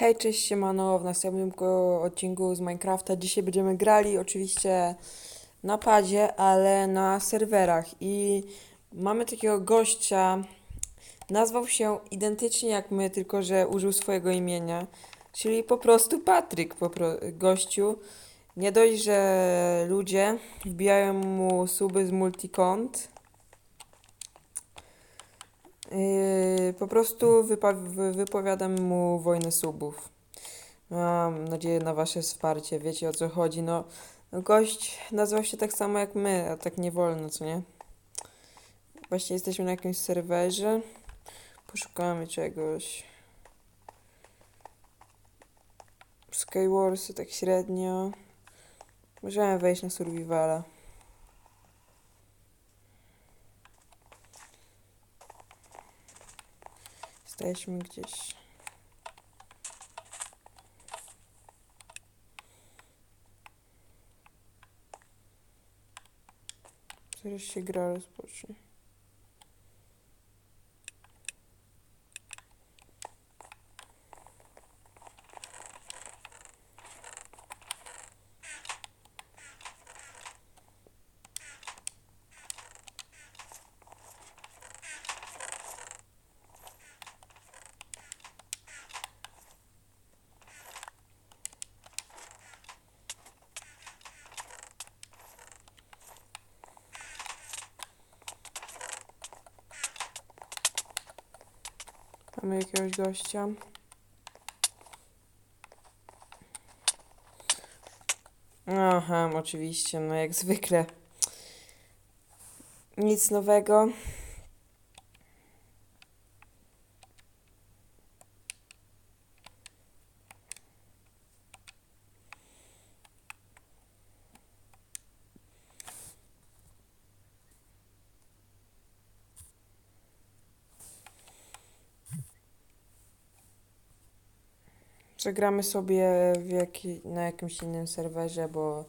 Hej, cześć, siemano, w następnym odcinku z Minecrafta dzisiaj będziemy grali oczywiście na padzie, ale na serwerach i mamy takiego gościa, nazwał się identycznie jak my, tylko że użył swojego imienia, czyli po prostu Patryk, po pro- gościu. Nie dość, że ludzie wbijają mu suby z multikont, Yy, po prostu wypowiadam mu wojnę subów. Mam nadzieję na wasze wsparcie, wiecie o co chodzi. No, no gość nazywał się tak samo jak my, a tak nie wolno, co nie? Właśnie jesteśmy na jakimś serwerze. Poszukamy czegoś. Skywarsy tak średnio. Możemy wejść na survivala. Jesteśmy gdzieś. Zaraz się gra rozpocznie. Mamy jakiegoś gościa. Aha, oczywiście, no jak zwykle. Nic nowego. Zagramy sobie jaki, na jakimś innym serwerze, bo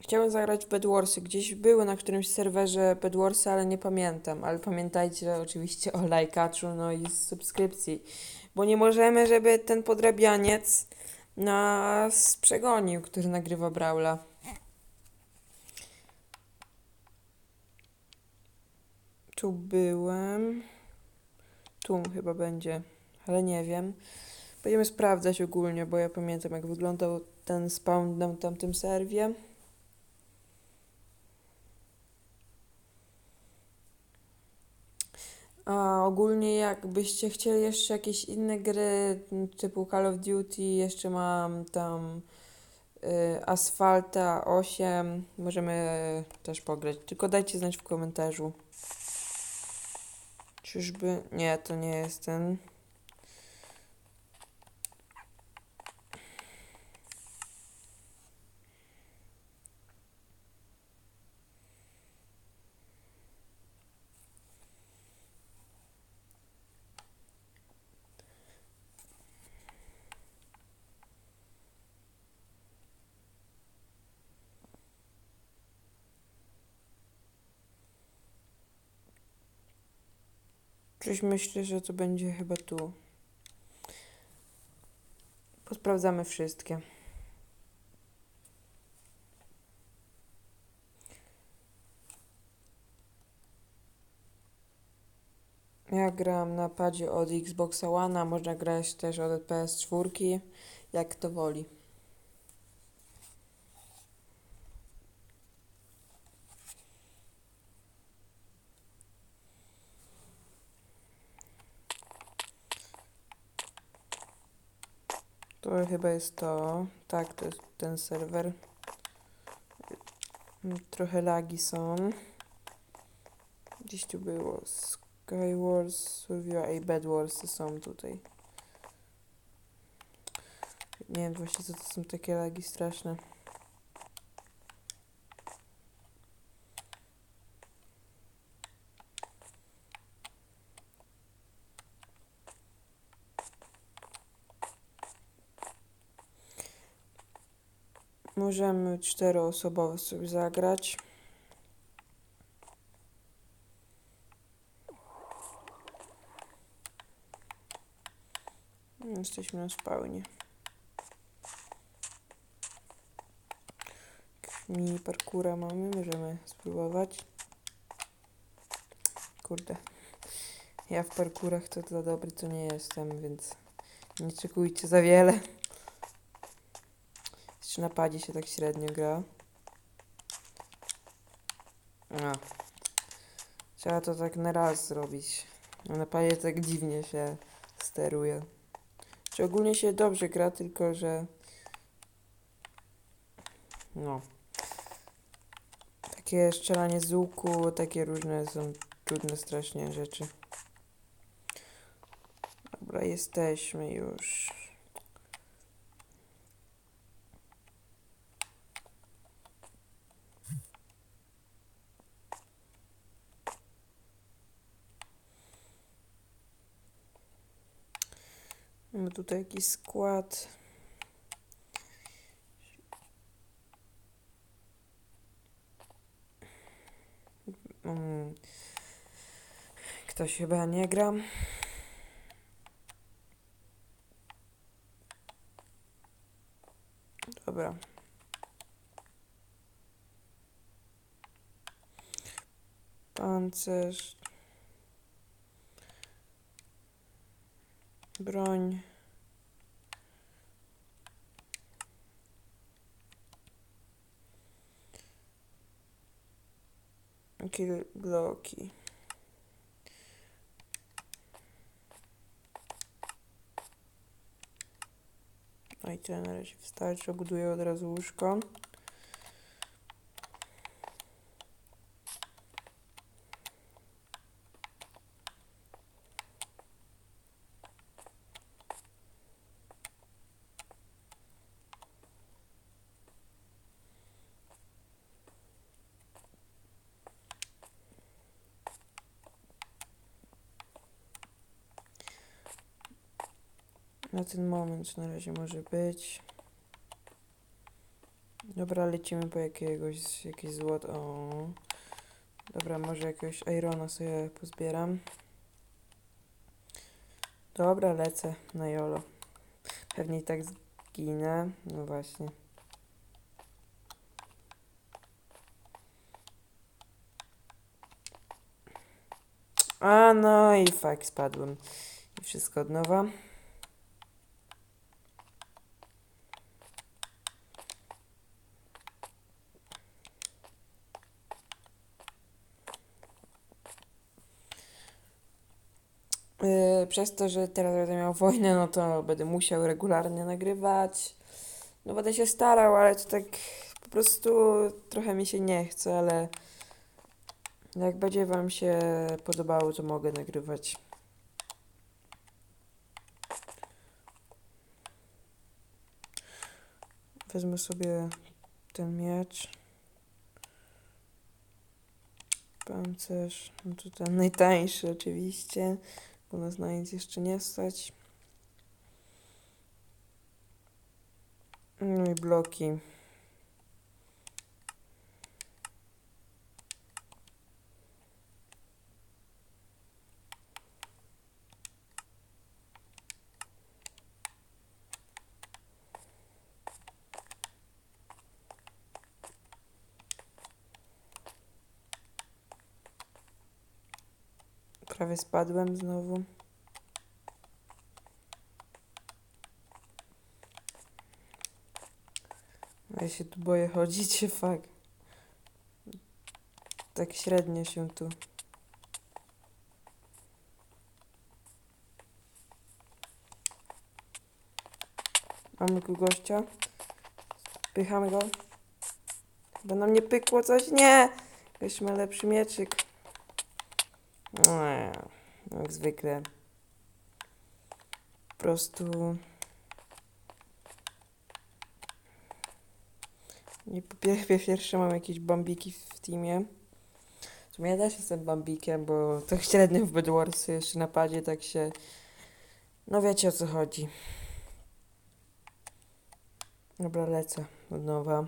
chciałem zagrać w Bedwarsy. Gdzieś były na którymś serwerze Bedwarsy, ale nie pamiętam. Ale pamiętajcie oczywiście o lajkaczu, no i subskrypcji, bo nie możemy, żeby ten podrabianiec nas przegonił, który nagrywa Brawla. Tu byłem. Tu chyba będzie, ale nie wiem. Będziemy sprawdzać ogólnie, bo ja pamiętam jak wyglądał ten spawn na tamtym serwie. A ogólnie jakbyście chcieli jeszcze jakieś inne gry typu Call of Duty, jeszcze mam tam y, Asfalta 8, możemy też pograć. Tylko dajcie znać w komentarzu. Czyżby... Nie, to nie jest ten. Coś myślę, że to będzie chyba tu. Posprawdzamy wszystkie. Ja gram na padzie od Xboxa One, można grać też od PS4, jak kto woli. To chyba jest to. Tak, to jest ten serwer. Mm, Trochę lagi są. Gdzieś tu było Skywars, Survivor i Bedwars są tutaj. Nie wiem właśnie co to są takie lagi straszne. Możemy czteroosobowo sobie zagrać. Jesteśmy na spawnie. Mini parkura mamy, możemy spróbować. Kurde. Ja w parkurach to za dobry to nie jestem, więc nie czekujcie za wiele. Jeszcze na padzie się tak średnio gra. A. Trzeba to tak na raz zrobić. Na padzie tak dziwnie się steruje. Czy ogólnie się dobrze gra, tylko że... No. Takie strzelanie z łuku, takie różne są trudne strasznie rzeczy. Dobra, jesteśmy już. Tutaj jakiś skład. Mm. Ktoś chyba nie gra. Dobra. Pancerz. Broń. Kill bloki. No i tyle na razie wystarczy. Buduję od razu łóżko. Na ten moment na razie może być. Dobra, lecimy po jakiegoś, jakieś złoto. O. Dobra, może jakiegoś irona sobie pozbieram. Dobra, lecę na jolo. Pewnie i tak zginę. No właśnie. A no i fakt, spadłem. I wszystko od nowa. Yy, przez to, że teraz będę miał wojnę, no to będę musiał regularnie nagrywać. No będę się starał, ale to tak po prostu trochę mi się nie chce, ale jak będzie Wam się podobało, to mogę nagrywać. Wezmę sobie ten miecz. Pancerz, no to ten najtańszy oczywiście, bo nas na nic jeszcze nie stać. No i bloki. Prawie spadłem znowu. A ja się tu boję chodzić, fakt. Tak średnio się tu. Mamy tu gościa. Pychamy go. Chyba nam nie pykło coś? Nie! Ma lepszy mieczyk. Jak zwykle. Po prostu. Nie po pie- pierwsze mam jakieś bambiki w teamie. W sumie ja też jestem bambikiem, bo tak średnio w Bedwarsy jeszcze napadzie, tak się... No wiecie o co chodzi. Dobra, lecę od nowa.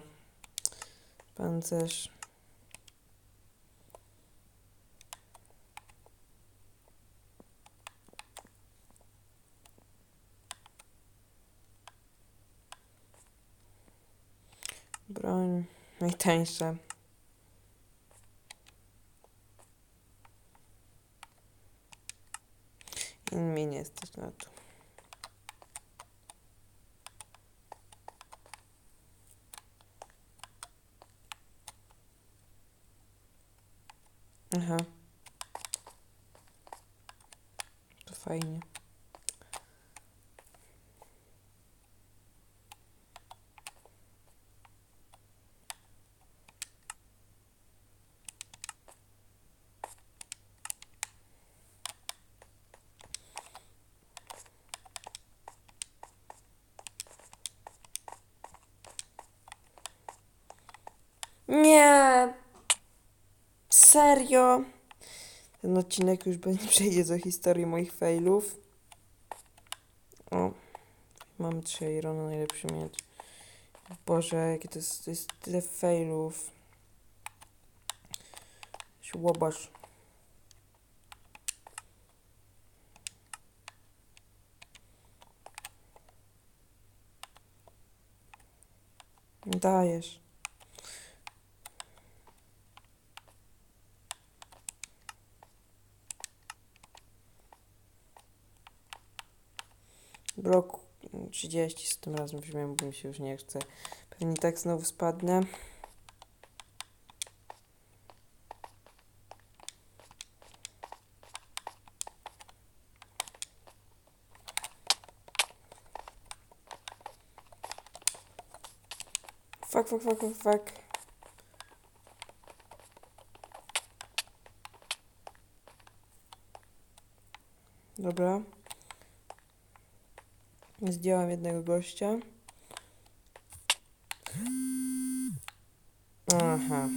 Pancerz. Broń najtańsza. I mnie nie stać na to. Aha. To fajnie. Nie! Serio? Ten odcinek już będzie przejdzie do historii moich failów. O, mamy trzy Irona, najlepszy miecz. Boże, jakie to jest, to jest tyle failów. Łobasz. Dajesz. Blok 30 z tym razem wziąłem, bo mi się już nie chce. Pewnie tak znowu spadnę. Fuck, fuck, fuck, fuck, fuck. Dobra. Zdjęłam jednego gościa. Aha.